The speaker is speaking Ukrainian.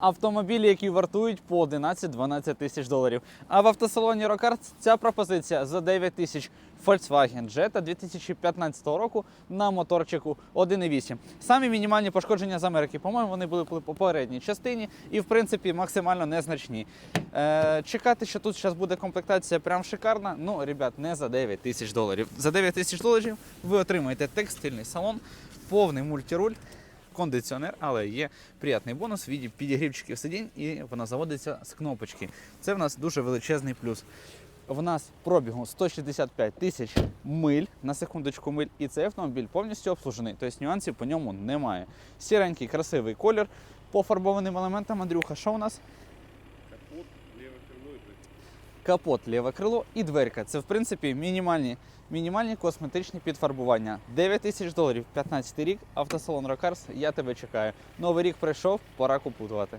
Автомобілі, які вартують по 11-12 тисяч доларів. А в автосалоні Rocard ця пропозиція за 9 тисяч Volkswagen Jetta 2015 року на моторчику 1.8. Самі мінімальні пошкодження з Америки, по-моєму, вони були по попередній частині і, в принципі, максимально незначні. Е, чекати, що тут зараз буде комплектація прям шикарна. Ну, ребят, не за 9 тисяч доларів. За 9 тисяч доларів ви отримаєте текстильний салон, повний мультируль кондиціонер, але є приятний бонус в віді підігрівчиків сидінь, і вона заводиться з кнопочки. Це в нас дуже величезний плюс. В нас пробігу 165 тисяч миль на секундочку миль, і цей автомобіль повністю обслужений, тобто нюансів по ньому немає. Сіренький, красивий колір, пофарбованим елементом. Андрюха, що у нас? Капот, ліве крило і дверка. Це в принципі мінімальні, мінімальні косметичні підфарбування. 9 тисяч доларів, 15 рік, автосалон Рокарс. Я тебе чекаю. Новий рік прийшов, пора купувати.